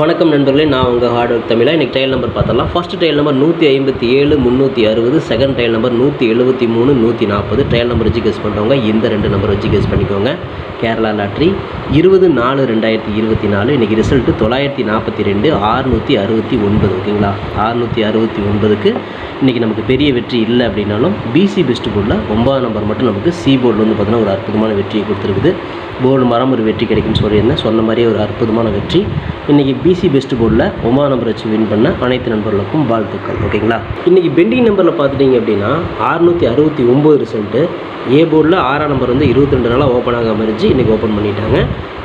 வணக்கம் நண்பர்களே நான் உங்கள் ஹார்ட் ஒர்க் தமிழா. இன்றைக்கி டைல் நம்பர் பார்த்தலாம் ஃபர்ஸ்ட் டைல் நம்பர் நூற்றி ஐம்பத்தி ஏழு முந்நூற்றி அறுபது. செகண்ட் டைல் நம்பர் நூற்றி எழுபத்தி மூணு நூற்றி நாற்பது. டைல் நம்பர் வச்சு கெஸ் பண்ணுறவங்க இந்த ரெண்டு நம்பர் வச்சு கெஸ் பண்ணிக்கோங்க. கேரளா லாட்ரி. இருபது நாலு ரெண்டாயிரத்தி இருபத்தி நாலு. இன்றைக்கி ரிசல்ட்டு தொள்ளாயிரத்தி நாற்பத்தி ரெண்டு ஆறுநூற்றி அறுபத்தி ஒன்பது ஓகேங்களா? ஆறுநூற்றி அறுபத்தி ஒன்பதுக்கு இன்றைக்கி நமக்கு பெரிய வெற்றி இல்லை அப்படின்னாலும் பிசி பெஸ்ட் போர்டில் ஒன்பதாம் நம்பர் மட்டும் நமக்கு சி போர்டில் வந்து பார்த்திங்கன்னா ஒரு அற்புதமான வெற்றியை கொடுத்துருக்குது. போர்டு மரம் ஒரு வெற்றி கிடைக்கும்னு சொல்லியிருந்தேன். சொன்ன மாதிரியே ஒரு அற்புதமான வெற்றி. இன்றைக்கி பிசி பெஸ்ட் போர்டில் ஒன்பதாம் நம்பர் வச்சு வின் பண்ண அனைத்து நண்பர்களுக்கும் வாழ்த்துக்கள் ஓகேங்களா? இன்றைக்கி பெண்டிங் நம்பரில் பார்த்துட்டிங்க அப்படின்னா அறுநூற்றி அறுபத்தி ஒம்பது ரிசல்ட்டு ஏ போர்டில் ஆறாம் நம்பர் வந்து இருபத்தி ரெண்டு நாளாக ஓப்பன் ஆகாமல் இருந்துச்சு. இன்றைக்கி ஓப்பன் பண்ணிட்டாங்க.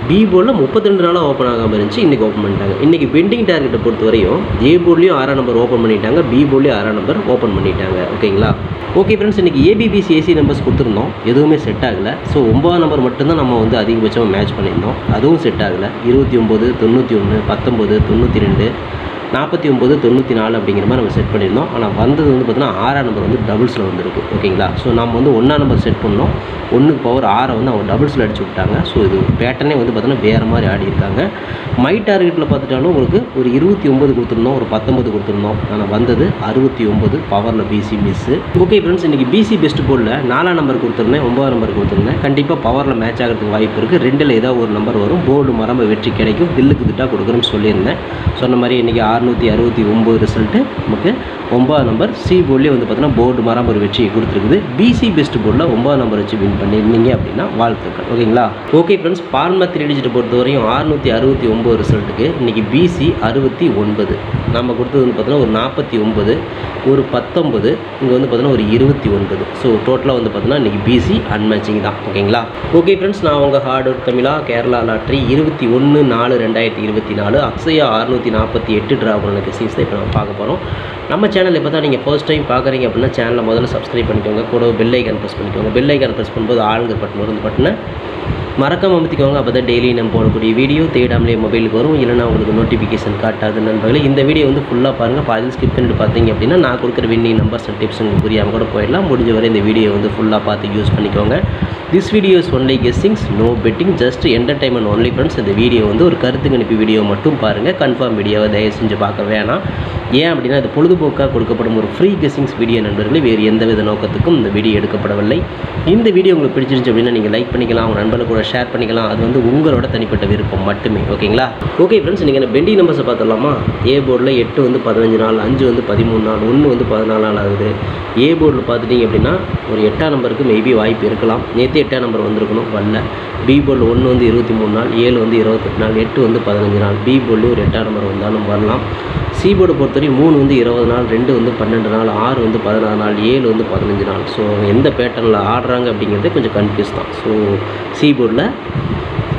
பி போர்டில் முப்பத்தி ரெண்டு நாளாக ஓப்பன் ஆகாமல் இருந்துச்சு இன்றைக்கி ஓப்பன் பண்ணிட்டாங்க. இன்றைக்கி பெண்டிங் டார்கெட்டை பொறுத்த வரையும் ஏ போர்ட்லேயும் ஆறாம் நம்பர் ஓப்பன் பண்ணிட்டாங்க பி போர்ட்லேயும் ஆறாம் நம்பர் ஓப்பன் பண்ணிட்டாங்க. ஓகேங்களா? ஓகே ஃப்ரெண்ட்ஸ் இன்றைக்கி ஏபிபிசி ஏசி நம்பர்ஸ் கொடுத்துருந்தோம். எதுவுமே செட் ஆகலை. ஸோ ஒன்பதாம் நம்பர் மட்டும்தான் நம்ம வந்து அதிகபட்சமாக மேட்ச் பண்ணியிருந்தோம். அதுவும் செட் ஆகலை. இருபத்தி ஒம்பது தொண்ணூற்றி ஒன்று பத்தொம்பது தொண்ணூற்றி ரெண்டு நாற்பத்தி ஒம்பது தொண்ணூற்றி நாலு அப்படிங்கிற மாதிரி நம்ம செட் பண்ணியிருந்தோம். ஆனால் வந்தது வந்து பார்த்திங்கன்னா ஆறாம் நம்பர் வந்து டபுள்ஸில் வந்திருக்கு. ஓகேங்களா? ஸோ நம்ம வந்து ஒன்றாம் நம்பர் செட் பண்ணோம். ஒன்றுக்கு பவர் ஆறை வந்து அவங்க டபுள்ஸில் அடிச்சு விட்டாங்க. ஸோ இது பேட்டர்னே வந்து பார்த்தீங்கன்னா வேறு மாதிரி ஆடி இருக்காங்க. மை டார்கெட்டில் பார்த்துட்டாலும் உங்களுக்கு ஒரு இருபத்தி ஒம்பது கொடுத்துருந்தோம் ஒரு பத்தொம்பது கொடுத்துருந்தோம். ஆனால் வந்தது அறுபத்தி ஒம்பது பவரில் பிசி மிஸ்ஸு ஓகே ஃப்ரெண்ட்ஸ் இன்றைக்கி பிசி பெஸ்ட் போர்டில் நாலாம் நம்பர் கொடுத்துருந்தேன் ஒன்பதாம் நம்பர் கொடுத்துருந்தேன். கண்டிப்பாக பவரில் மேட்ச் ஆகிறதுக்கு வாய்ப்பு இருக்குது ரெண்டில் ஏதாவது ஒரு நம்பர் வரும். போர்டு மரம்பு வெற்றி கிடைக்கும். தில்லுக்கு திட்டாக கொடுக்குறேன்னு சொல்லியிருந்தேன். சொன்ன மாதிரி இன்றைக்கி ஆறு அறநூற்றி அறுபத்தி ஒம்பது ரிசல்ட்டு நமக்கு ஒன்பதாம் நம்பர் சி போர்ட்லேயே வந்து பார்த்தீங்கன்னா போர்டு மரம் ஒரு வெற்றியை கொடுத்துருக்குது பிசி பெஸ்ட் போர்டில் ஒம்பது நம்பர் வச்சு வின் பண்ணியிருந்தீங்க அப்படின்னா வாழ்த்துக்கள். ஓகேங்களா? ஓகே ஃப்ரெண்ட்ஸ் பால்மா த்ரீ டிஜிட்டை பொறுத்த வரையும் அறுநூற்றி அறுபத்தி ஒம்பது ரிசல்ட்டுக்கு இன்றைக்கி பிசி அறுபத்தி ஒன்பது. நம்ம கொடுத்தது வந்து பார்த்தீங்கன்னா ஒரு நாற்பத்தி ஒம்பது ஒரு பத்தொம்பது இங்கே வந்து பார்த்தீங்கன்னா ஒரு இருபத்தி ஒன்பது. ஸோ டோட்டலாக வந்து பார்த்தீங்கன்னா இன்றைக்கி பிசி அன்மேட்சிங் தான். ஓகேங்களா? ஓகே ஃப்ரெண்ட்ஸ் நான் உங்கள் ஹார்ட் ஒர்க் தமிழா கேரளா லாட்ரி இருபத்தி ஒன்று நாலு ரெண்டாயிரத்தி இருபத்தி நாலு அக்ஸையா அறுநூற்றி நாற்பத்தி எட்டு ட்ரா பண்ண தான் இப்போ நம்ம பார்க்க போகிறோம் நம்ம சேனல் இப்போ தான் நீங்கள் ஃபர்ஸ்ட் டைம் பார்க்குறீங்க அப்படின்னா சேனலை முதல்ல சப்ஸ்கிரைப் பண்ணிக்கோங்க. கூட பெல் ஐக்கான் ப்ரெஸ் பண்ணிக்கோங்க. பெல் ஐக்கான் ப்ரெஸ் பண்ணும்போது ஆளுங்க பட்டன் இருந்து பட்டனை மறக்காமல் அமைத்திக்கோங்க. அப்போ தான் டெய்லி நம்ம போடக்கூடிய வீடியோ தேடாமலே மொபைலுக்கு வரும். இல்லைனா உங்களுக்கு நோட்டிஃபிகேஷன் காட்டாது நண்பர்களே. இந்த வீடியோ வந்து ஃபுல்லாக பாருங்கள் பாதி ஸ்கிப் பண்ணிட்டு பார்த்தீங்க அப்படின்னா நான் கொடுக்குற வின்னிங் நம்பர்ஸ் அண்ட் டிப்ஸ் உங்களுக்கு புரியாமல் கூட போயிடலாம். முடிஞ்ச வரை இந்த வீடியோ வந்து ஃபுல்லாக பார்த்து யூஸ் பண்ணிக்கோங்க. This videos only guessings no betting just entertainment only friends இந்த வீடியோ வந்து ஒரு கருத்து கணிப்பு வீடியோ மட்டும் பாருங்கள் கன்ஃபார்ம் வீடியோவை தயவு செஞ்சு பார்க்க வேணாம். ஏன் அப்படின்னா இது பொழுதுபோக்காக கொடுக்கப்படும் ஒரு ஃப்ரீ கெஸ்ஸிங்ஸ் வீடியோ நண்பர்களே. வேறு எந்தவித நோக்கத்துக்கும் இந்த வீடியோ எடுக்கப்படவில்லை. இந்த வீடியோ உங்களுக்கு பிடிச்சிருந்துச்சு அப்படின்னா நீங்கள் லைக் பண்ணிக்கலாம். உங்கள் நண்பர்கள் கூட ஷேர் பண்ணிக்கலாம். அது வந்து உங்களோட தனிப்பட்ட விருப்பம் மட்டுமே. ஓகேங்களா? ஓகே ஃப்ரெண்ட்ஸ் நீங்கள் என்ன பெண்டிங் நம்பர்ஸை பார்த்துடலாமா? ஏ போர்டில் எட்டு வந்து பதினஞ்சு நாள் அஞ்சு வந்து பதிமூணு நாள் ஒன்று வந்து பதினாலு நாள் ஆகுது. ஏ போர்டில் பார்த்துட்டிங்க அப்படின்னா ஒரு எட்டாம் நம்பருக்கு மேபி வாய்ப்பு இருக்கலாம். நேற்று எட்டாம் நம்பர் வந்திருக்கணும் வரல. பி போர்டில் ஒன்று வந்து இருபத்தி மூணு நாள் ஏழு வந்து இருபத்தெட்டு நாள் எட்டு வந்து பதினஞ்சு நாள். பி போர்டில் ஒரு எட்டாம் நம்பர் வந்தாலும் வரலாம். சீபோர்டு பொறுத்தவரையும் மூணு வந்து இருபது நாள் ரெண்டு வந்து பன்னெண்டு நாள் ஆறு வந்து பதினாறு நாள் ஏழு வந்து பதினஞ்சு நாள். ஸோ எந்த பேட்டர்னில் ஆடுறாங்க அப்படிங்கிறது கொஞ்சம் கன்ஃபியூஸ் தான். ஸோ சீபோர்டில்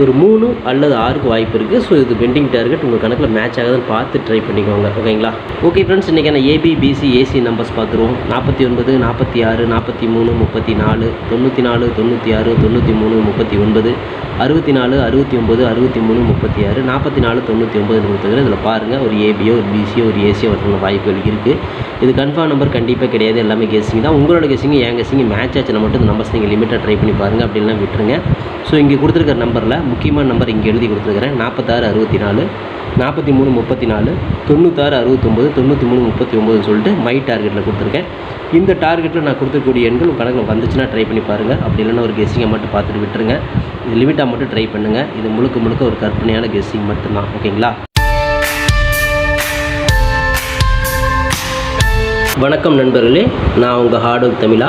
ஒரு மூணு அல்லது ஆறுக்கு வாய்ப்பு இருக்குது ஸோ இது பெண்டிங் டார்கெட் உங்கள் கணக்கில் மேட்ச் ஆகுதுன்னு பார்த்து ட்ரை பண்ணிக்கோங்க. ஓகேங்களா ஓகே ஃப்ரெண்ட்ஸ் இன்றைக்கான ஏபி பிசி ஏசி நம்பர்ஸ் பார்த்துருவோம். நாற்பத்தி ஒன்பது நாற்பத்தி ஆறு நாற்பத்தி மூணு முப்பத்தி நாலு தொண்ணூற்றி நாலு தொண்ணூற்றி ஆறு தொண்ணூற்றி மூணு முப்பத்தி ஒன்பது அறுபத்தி நாலு அறுபத்தி ஒம்பது அறுபத்தி மூணு முப்பத்தி ஆறு நாற்பத்தி நாலு தொண்ணூற்றி ஒம்பது கொடுத்துருக்குறேன். இதில் பாருங்கள் ஒரு ஏபியோ ஒரு பிசியோ ஒரு ஏசியோ வரணும் வாய்ப்புகள் இருக்குது இது கன்ஃபார்ம் நம்பர் கண்டிப்பாக கிடையாது. எல்லாமே கெஸிங் தான். உங்களோட கெஸிங் என் கெஸிங் மேட்ச் ஆச்சுன்னா மட்டும் இந்த நம்பர்ஸ் நீங்கள் லிமிட்டாக ட்ரை பண்ணி பாருங்கள் அப்படின்லாம் விட்டுருங்க. ஸோ இங்கே கொடுத்துருக்கிற நம்பரில் முக்கியமான நம்பர் இங்கே எழுதி கொடுத்துருக்கிறேன். நாற்பத்தாறு அறுபத்தி நாலு நாற்பத்தி மூணு முப்பத்தி நாலு தொண்ணூத்தாறு அறுபத்தொம்போது தொண்ணூற்றி மூணு முப்பத்தி ஒம்பதுன்னு சொல்லிட்டு மை டார்கெட்டில் கொடுத்துருக்கேன். இந்த டார்கெட்டில் நான் கொடுத்துருக்கூடிய எண்கள் உங்கள் கணக்கில் வந்துச்சுன்னா ட்ரை பண்ணி பாருங்கள் அப்படி இல்லைன்னா ஒரு கெஸ்ஸிங்கை மட்டும் பார்த்துட்டு விட்டுருங்க. இது லிமிட்டாக மட்டும் ட்ரை பண்ணுங்கள் இது முழுக்க முழுக்க ஒரு கற்பனையான கெஸ்ஸிங் மட்டும்தான். ஓகேங்களா வணக்கம் நண்பர்களே. நான் உங்கள் ஹார்ட் ஒர்க் தமிழா.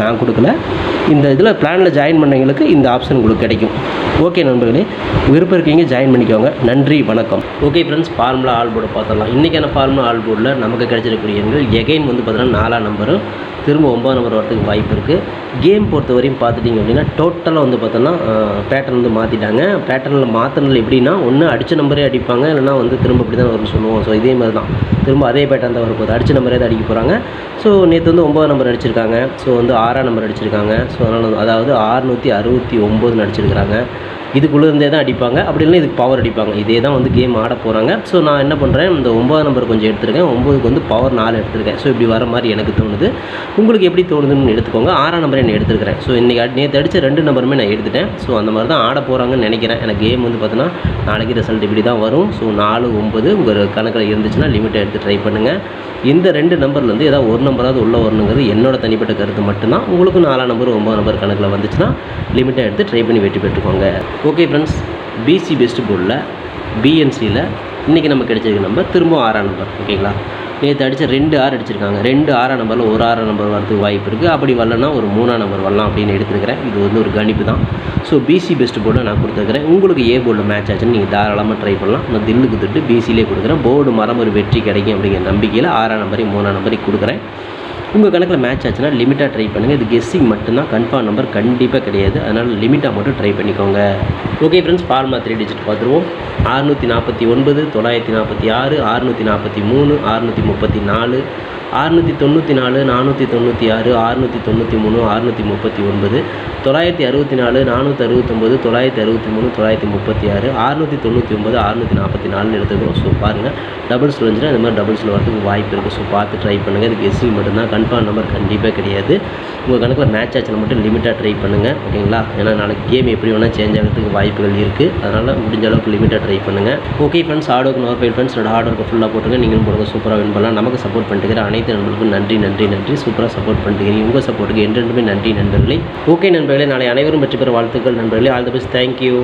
நான் கொடுக்கல. இந்த இதில் பிளானில் ஜாயின் பண்ணவங்களுக்கு இந்த ஆப்ஷன் உங்களுக்கு கிடைக்கும். ஓகே நண்பர்களே விருப்பம் இருக்கீங்க ஜாயின் பண்ணிக்கோங்க. நன்றி வணக்கம். Okay friends formula all board பார்த்துடலாம். இன்றைக்கான ஃபார்முலா ஆல் போர்டில் நமக்கு கிடைச்சிருக்கூடிய எண்கள் எகைன் வந்து பார்த்தீங்கன்னா நாலாம் நம்பரும் திரும்ப ஒம்பது நம்பர் வரதுக்கு வாய்ப்பு இருக்குது கேம் பொறுத்த வரையும் பார்த்துட்டிங்க அப்படின்னா டோட்டலாக வந்து பார்த்தோன்னா பேட்டர்ன் வந்து மாற்றிட்டாங்க பேட்டர்னில் மாற்றினதில் எப்படின்னா ஒன்று அடித்த நம்பரே அடிப்பாங்க இல்லைனா வந்து திரும்ப அப்படி தான் வரும்னு சொல்லுவோம். ஸோ இதே மாதிரி தான் திரும்ப அதே பேட்டர்ன் தான் வரப்போகுது. அடித்த நம்பரே தான் அடிக்க போகிறாங்க ஸோ நேற்று வந்து ஒம்பது நம்பர் அடிச்சிருக்காங்க. ஸோ வந்து ஆறாம் நம்பர் அடிச்சிருக்காங்க. ஸோ அதனால் அதாவது ஆறுநூற்றி அறுபத்தி ஒம்போதுன்னு அடிச்சிருக்கிறாங்க இதுக்குள்ளே இருந்தே தான் அடிப்பாங்க. அப்படி இல்லைனா இதுக்கு பவர் அடிப்பாங்க. இதே தான் வந்து கேம் ஆட போகிறாங்க ஸோ நான் என்ன பண்ணுறேன் இந்த ஒம்பது நம்பர் கொஞ்சம் எடுத்திருக்கேன். ஒம்பதுக்கு வந்து பவர் நாலு எடுத்திருக்கேன். ஸோ இப்படி வர மாதிரி எனக்கு தோணுது. உங்களுக்கு எப்படி தோணுதுன்னு எடுத்துக்கோங்க. ஆறாம் நம்பரை நான் எடுத்துருக்கிறேன். ஸோ இன்றைக்கி நேற்று அடித்த ரெண்டு நம்பருமே நான் எடுத்துட்டேன். ஸோ அந்த மாதிரி தான் ஆட போகிறாங்கன்னு நினைக்கிறேன். எனக்கு கேம் வந்து பார்த்தோன்னா நாளைக்கு ரிசல்ட் இப்படி தான் வரும். ஸோ நாலு ஒம்பது உங்கள் கணக்கில் இருந்துச்சுன்னா லிமிட்டை எடுத்து ட்ரை பண்ணுங்கள் இந்த ரெண்டு நம்பர்லேருந்து ஏதாவது ஒரு நம்பராவது உள்ளே வரணுங்கிறது என்னோட தனிப்பட்ட கருத்து மட்டும்தான். உங்களுக்கு நாலாம் நம்பர் ஒம்பது நம்பர் கணக்கில் வந்துச்சுன்னா லிமிட்டை எடுத்து ட்ரை பண்ணி வெற்றி பெற்றுக்கோங்க. ஓகே ஃப்ரெண்ட்ஸ் பிசி பெஸ்ட் போர்டில் பிஎன்சியில் இன்றைக்கி நம்ம கிடைச்சிருக்க நம்பர் திரும்பவும் ஆறாம் நம்பர் ஓகேங்களா நேற்று அடித்த ரெண்டு ஆறு அடிச்சிருக்காங்க. ரெண்டு ஆறாம் நம்பரில் ஒரு ஆறாம் நம்பர் வரதுக்கு வாய்ப்பு இருக்குது அப்படி வரலன்னா ஒரு மூணாம் நம்பர் வரலாம் அப்படின்னு எடுத்துருக்கிறேன். இது வந்து ஒரு கணிப்பு தான். ஸோ பிசி பெஸ்ட் போர்டு நான் கொடுத்துருக்கிறேன். உங்களுக்கு ஏ போர்டில் மேட்ச் ஆச்சுன்னு நீங்கள் தாராளமாக ட்ரை பண்ணலாம். நான் தில்லுக்கு திட்டு பிசிலே கொடுக்குறேன். போர்டு மரம் ஒரு வெற்றி கிடைக்கும் அப்படிங்கிற நம்பிக்கையில் ஆறாம் நம்பரையும் மூணாம் நம்பரையும் கொடுக்குறேன். உங்கள் கணக்கில் மேட்ச் ஆச்சுன்னா லிமிட்டாக ட்ரை பண்ணுங்கள் இது கெஸ்ஸிங் மட்டும்தான். கன்ஃபார்ம் நம்பர் கண்டிப்பாக கிடையாது. அதனால் லிமிட்டாக மட்டும் ட்ரை பண்ணிக்கோங்க. Okay friends formula three digit பார்த்துருவோம். அறுநூற்றி நாற்பத்தி ஒன்பது தொள்ளாயிரத்தி நாற்பத்தி ஆறு அறுநூற்றி நாற்பத்தி மூணு அறுநூற்றி முப்பத்தி நாலு அறுநூற்றி தொண்ணூற்றி நாலு நானூற்றி தொண்ணூற்றி ஆறு அறுநூற்றி தொண்ணூற்றி மூணு அறுநூற்றி முப்பத்தி ஒன்பது தொள்ளாயிரத்தி அறுபத்தி நாலு நானூற்றி அறுபத்தொம்பது தொள்ளாயிரத்தி அறுபத்தி மூணு தொள்ளாயிரத்தி முப்பத்தி ஆறு அறுநூற்றி தொண்ணூற்றி ஒம்பது அறுநூற்றி நாற்பத்தி நாலுன்னு எடுத்துக்கிறோம் ஸோ பாருங்கள் டபுள்ஸ் வந்துச்சுன்னா இந்த மாதிரி டபுள்ஸில் வரதுக்கு வாய்ப்பு இருக்குது ஸோ பார்த்து ட்ரை பண்ணுங்கள் இது கெஸ்ஸிங் மட்டும்தான். கன்ஃபார்ம் நம்பர் கண்டிப்பாக கிடையாது. உங்கள் கணக்கில் மேட்ச் ஆச்சுன்னா மட்டும் லிமிட்டாக ட்ரை பண்ணுங்கள் ஓகேங்களா ஏன்னா நாளைக்கு கேம் எப்படி வேணால் சேஞ்ச் ஆகிறதுக்கு வாய்ப்புகள் இருக்குது அதனால் முடிஞ்ச அளவுக்கு லிமிட்டாக ட்ரை பண்ணுங்கள் ஓகே ஃப்ரெண்ட்ஸ் ஆர்டருக்கு நோர் ஃபைல் ஃப்ரெண்ட்ஸ் என்னோட ஒர்க்கை ஃபுல்லாக போட்டுங்க நீங்களும் போடுங்க சூப்பராக வின் பண்ணலாம். நமக்கு சப்போர்ட் பண்ணிட்டு அனைத்து நண்பர்களுக்கும் நன்றி நன்றி நன்றி. சூப்பராக சப்போர்ட் பண்ணிட்டு உங்கள் சப்போர்ட்டுக்கு என்றென்றுமே நன்றி நண்பர்களே. ஓகே நண்பர்களே நாளை அனைவரும் வெற்றி பெற வாழ்த்துக்கள் நண்பர்களே. All the best thank you